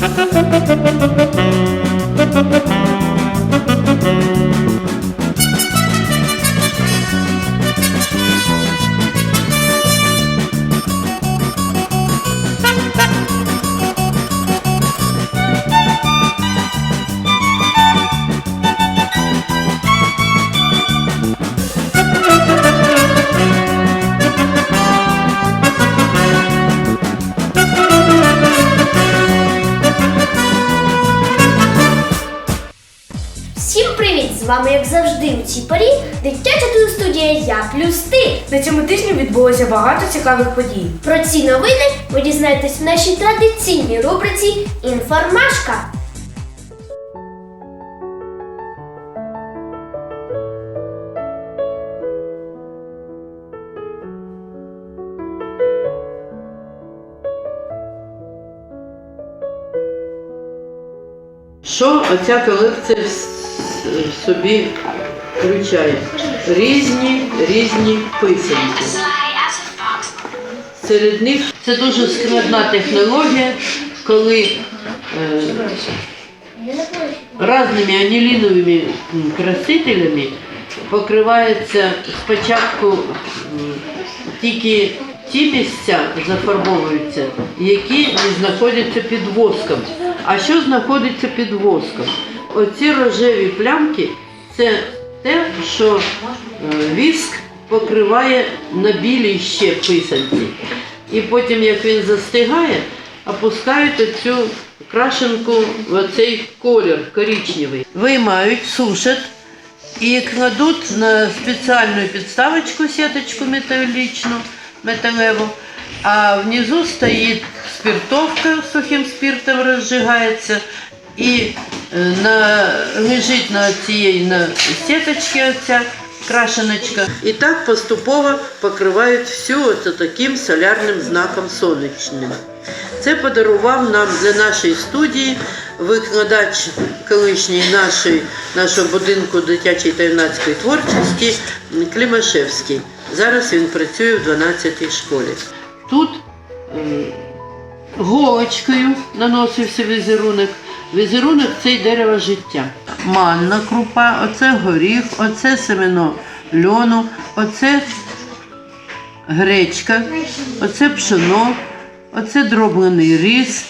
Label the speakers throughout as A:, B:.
A: Всім вами, як завжди, у цій порі дитяча студія Я плюс ти.
B: На цьому тижні відбулося багато цікавих подій.
A: Про ці новини ви дізнаєтесь в нашій традиційній рубриці Інформашка.
C: Що оця колекція собі включає? Різні різні писанки. Серед них це дуже складна технологія, коли е, разними аніліновими красителями покривається спочатку тільки ті місця зафарбовуються, які не знаходяться під воском. А що знаходиться під воском? Оці рожеві плямки це те, що е, віск покриває на білій ще писанці. І потім, як він застигає, опускають оцю крашенку в оцей колір коричневий. Виймають, сушать і кладуть на спеціальну підставочку, сіточку металічну, металеву, а внизу стоїть спиртовка сухим спиртом розжигається і е, на, лежить на цієї сіточці оця крашеночка. І так поступово покривають всю оце таким солярним знаком сонячним. Це подарував нам для нашої студії викладач колишній нашої, нашого будинку дитячої та юнацької творчості Клімашевський. Зараз він працює в 12-й школі. Тут голочкою наносився візерунок. Візерунок це дерево життя. Манна крупа, оце горіх, оце семено льону, оце гречка, оце пшено, оце дроблений рис.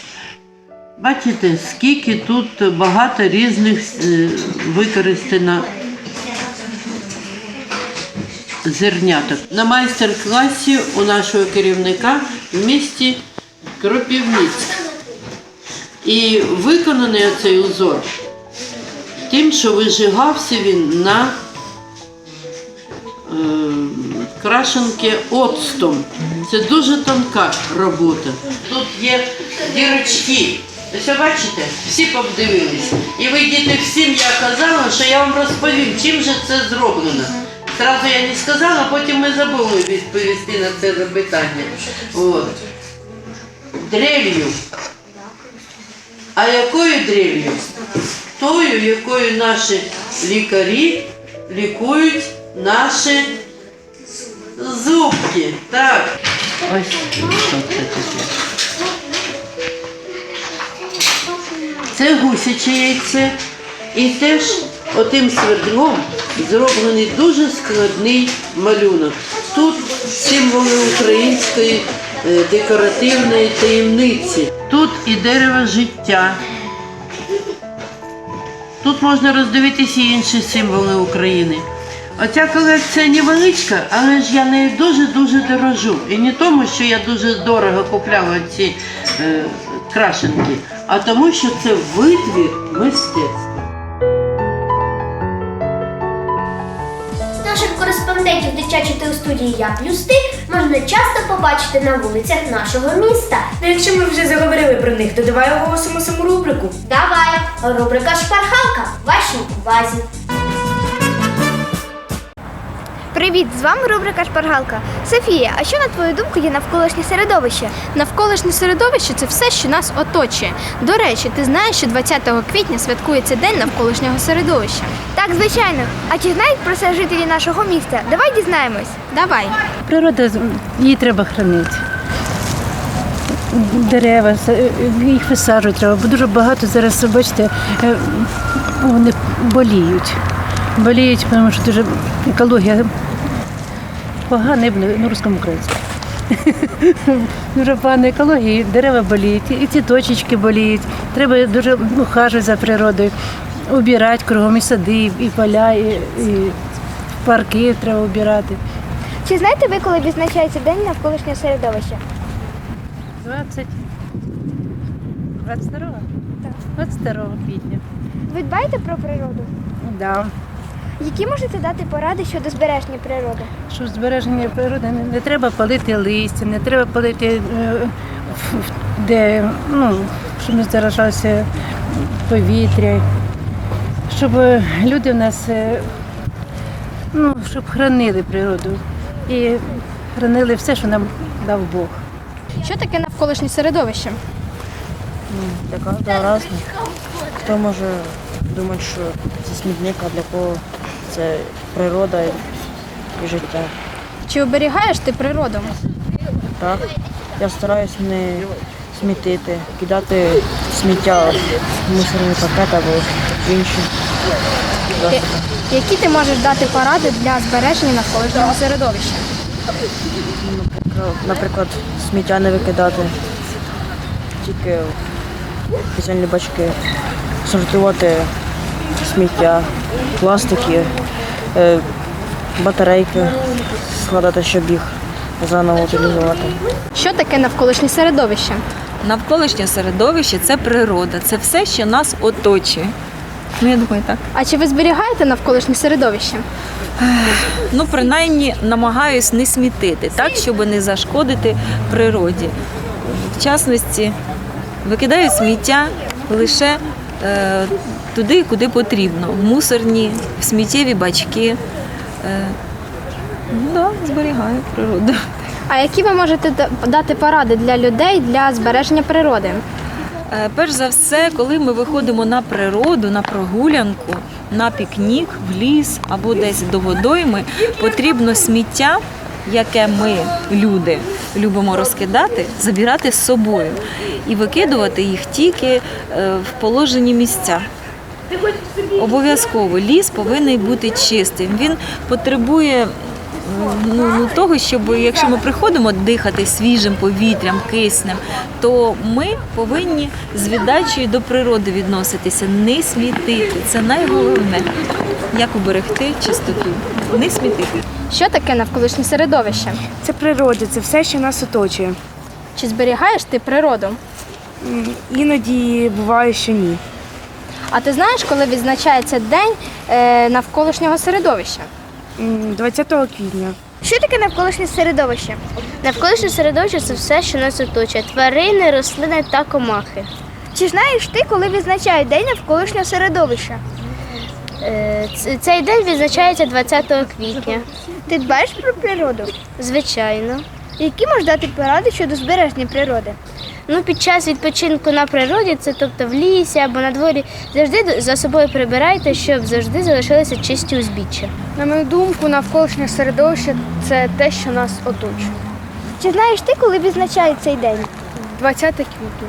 C: Бачите, скільки тут багато різних е, використано зерняток. На майстер-класі у нашого керівника в місті Кропівницьк. І виконаний оцей узор тим, що вижигався він на е, крашенки оцтом. Це дуже тонка робота. Тут є дірочки. Ось бачите, всі подивились. І ви діти всім я казала, що я вам розповім, чим же це зроблено. Зразу я не сказала, потім ми забули відповісти на це запитання. От. Дрелью. А якою дрелью? Тою, якою наші лікарі лікують наші зубки. Так. Ось що це таке. Це гусяче яйце. І теж отим свердлом зроблений дуже складний малюнок. Тут символи української декоративної таємниці. Тут і дерево життя. Тут можна роздивитися і інші символи України. Оця колекція невеличка, але ж я нею дуже-дуже дорожу. І не тому, що я дуже дорого купляла ці е, крашенки, а тому, що це витвір мистецтва.
A: Кореспондентів дитячої телестудії Я плюс ти можна часто побачити на вулицях нашого міста.
B: Ну, якщо ми вже заговорили про них, то давай оголосимо саму рубрику.
A: Давай, рубрика Шпархалка. вашій увазі.
D: Привіт, з вами рубрика Шпаргалка. Софія, а що на твою думку є навколишнє середовище?
E: Навколишнє середовище це все, що нас оточує. До речі, ти знаєш, що 20 квітня святкується День навколишнього середовища.
D: Так, звичайно. А чи знають про це жителі нашого міста? Давай дізнаємось.
E: Давай.
F: Природа її треба хранити. дерева, їх висаджувати треба, бо дуже багато зараз, бачите, е, вони боліють. Боліють, тому що дуже екологія не- на русскому українську. Дуже погана екологія, дерева боліють, і ці точечки боліють. Треба дуже ухажувати за природою, убирати кругом і сади, і поля, і, і парки треба убирати.
D: Чи знаєте ви, коли відзначається день навколишнього середовища?
F: 20... 22 Так. 22 квітня.
D: Ви дбаєте про природу?
F: Да.
D: Які можете дати поради щодо збереження природи?
F: Що збереження природи не, треба палити листя, не треба палити, е, де, ну, щоб не заражалося повітря. Щоб е, люди в нас е, ну, щоб хранили природу і хранили все, що нам дав Бог.
E: Що таке навколишнє середовище?
G: Для кожного разне. Хто може думати, що це смітник, а для кого це природа і життя.
E: Чи оберігаєш ти природу?
G: Так? Я стараюсь не смітити, кидати сміття в мусорний пакет або в інші. засоби.
E: Які ти можеш дати поради для збереження навколишнього середовища?
G: Наприклад, сміття не викидати, тільки в спеціальні бачки, сортувати сміття, пластики, батарейки складати, щоб їх заново утилізувати.
E: Що таке навколишнє середовище?
H: Навколишнє середовище це природа, це все, що нас оточує. Ну, я думаю, так.
E: А чи ви зберігаєте навколишнє середовище?
H: Ну, принаймні, намагаюсь не смітити, так, щоб не зашкодити природі. В частності, викидаю сміття лише е, туди, куди потрібно. В мусорні, в сміттєві бачки. Е, ну, да, зберігаю природу.
E: А які ви можете дати поради для людей для збереження природи?
H: Е, Перш за все, коли ми виходимо на природу, на прогулянку, на пікнік, в ліс або десь до водойми, потрібно сміття, яке ми, люди, любимо розкидати, забирати з собою і викидувати їх тільки е, в положені місця. Обов'язково ліс повинен бути чистим. Він потребує ну, ну, того, щоб якщо ми приходимо дихати свіжим повітрям, киснем, то ми повинні з віддачею до природи відноситися, не смітити. Це найголовне. Як уберегти чистоту? Не смітити.
E: Що таке навколишнє середовище?
B: Це природа, це все, що нас оточує.
E: Чи зберігаєш ти природу?
B: Іноді буває, що ні.
E: А ти знаєш, коли відзначається день е, навколишнього середовища?
B: М, 20 квітня.
D: Що таке навколишнє середовище? Навколишнє середовище це все, що нас оточує. Тварини, рослини та комахи. Чи знаєш ти, коли відзначають день навколишнього середовища? Е, Цей день відзначається 20 квітня. Ти дбаєш про природу? Звичайно. Які можеш дати поради щодо збереження природи? Ну, під час відпочинку на природі, це тобто в лісі або на дворі, завжди за собою прибирайте, щоб завжди залишилися чисті узбіччя.
I: На мою думку, навколишнє середовище це те, що нас оточує.
D: Чи знаєш ти, коли відзначають цей день?
I: 20 квітня.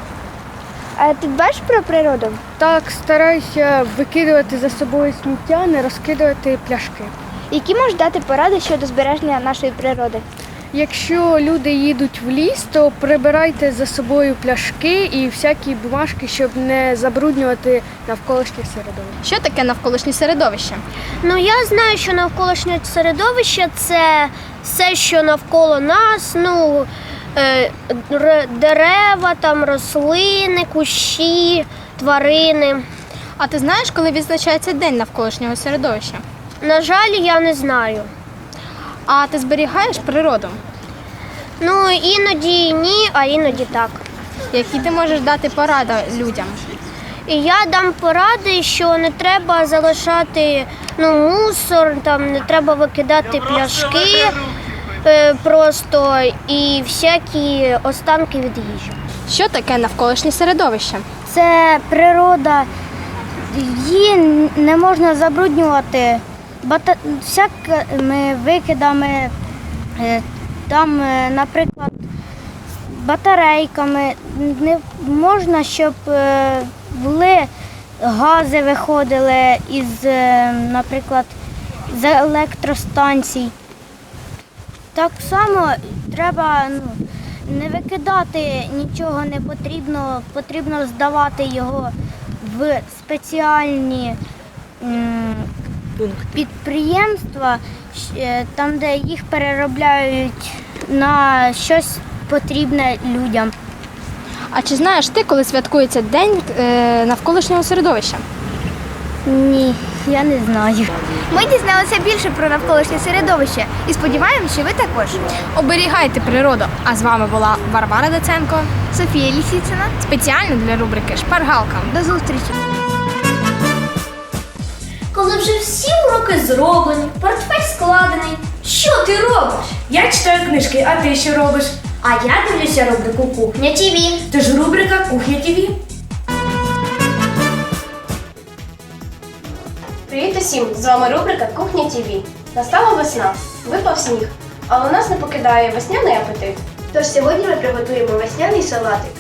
D: А ти дбаєш про природу?
I: Так, стараюся викидувати за собою сміття, не розкидувати пляшки.
D: Які можеш дати поради щодо збереження нашої природи?
I: Якщо люди їдуть в ліс, то прибирайте за собою пляшки і всякі бумажки, щоб не забруднювати навколишнє середовище.
E: Що таке навколишнє середовище?
A: Ну я знаю, що навколишнє середовище це все, що навколо нас. Ну е, дерева, там рослини, кущі, тварини.
E: А ти знаєш, коли відзначається день навколишнього середовища?
A: На жаль, я не знаю.
E: А ти зберігаєш природу?
A: Ну іноді ні, а іноді так.
E: Які ти можеш дати поради людям?
A: І я дам поради, що не треба залишати ну, мусор, там не треба викидати пляшки е, просто і всякі останки від їжі.
E: Що таке навколишнє середовище?
D: Це природа, її не можна забруднювати бата... всякими викидами. Е, Там, е, наприклад,
J: батарейками. Не можна, щоб е, були гази виходили із, е, наприклад, з електростанцій. Так само треба ну, не викидати нічого не потрібно, потрібно здавати його в спеціальні підприємства, е, там, де їх переробляють на щось потрібне людям.
K: А чи знаєш ти, коли святкується день е, навколишнього середовища?
J: Ні, я не знаю.
D: Ми дізналися більше про навколишнє середовище і сподіваємося, що ви також.
K: Оберігайте природу. А з вами була Варвара Даценко
D: Софія Лісіцина,
K: спеціально для рубрики Шпаргалка.
D: до зустрічі!
J: Коли вже всі уроки зроблені, портфель складений, що ти робиш?
B: Я читаю книжки, а ти що робиш?
J: А я дивлюся рубрику Кухня ТВ.
B: Тож рубрика Кухня ТВ.
L: Привіт усім! З вами рубрика Кухня ТВ. Настала весна, випав сніг, але нас не покидає весняний апетит. Тож сьогодні ми приготуємо весняний салатик.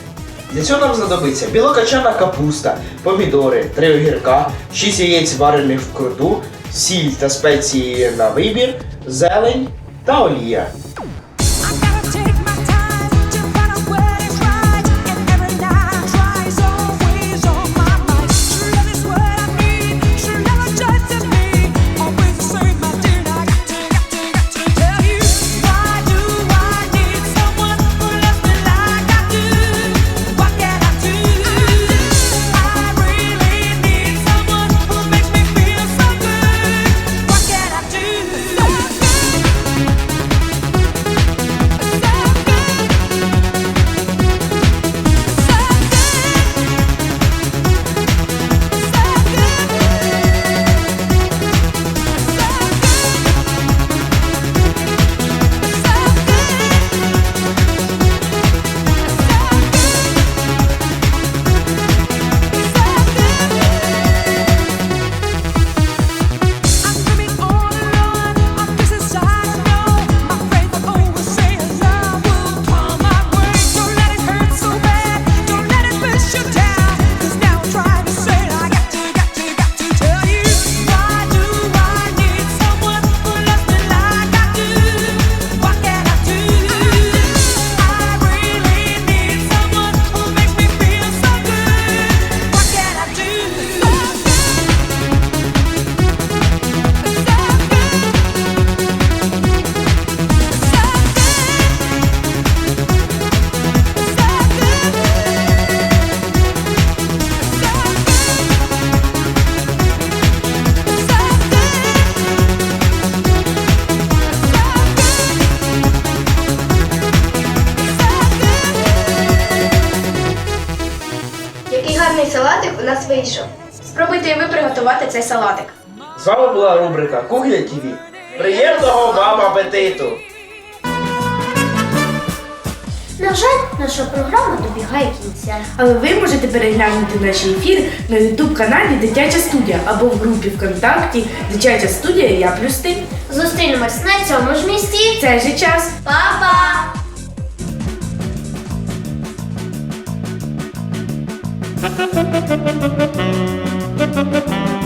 E: Для цього нам знадобиться білокачана капуста, помідори, три огірка, 6 яєць варених в круту, сіль та спеції на вибір, зелень та олія.
L: Цей салатик.
E: З вами була рубрика Кухня ТВ. Приємного вам апетиту!
J: На жаль, наша програма добігає кінця.
B: Але ви можете переглянути наші ефіри на YouTube каналі Дитяча студія або в групі ВКонтакті Дитяча студія Я плюс ти.
J: Зустрінемось на цьому ж місці.
B: Це же час.
J: Па-па!
M: Thank you.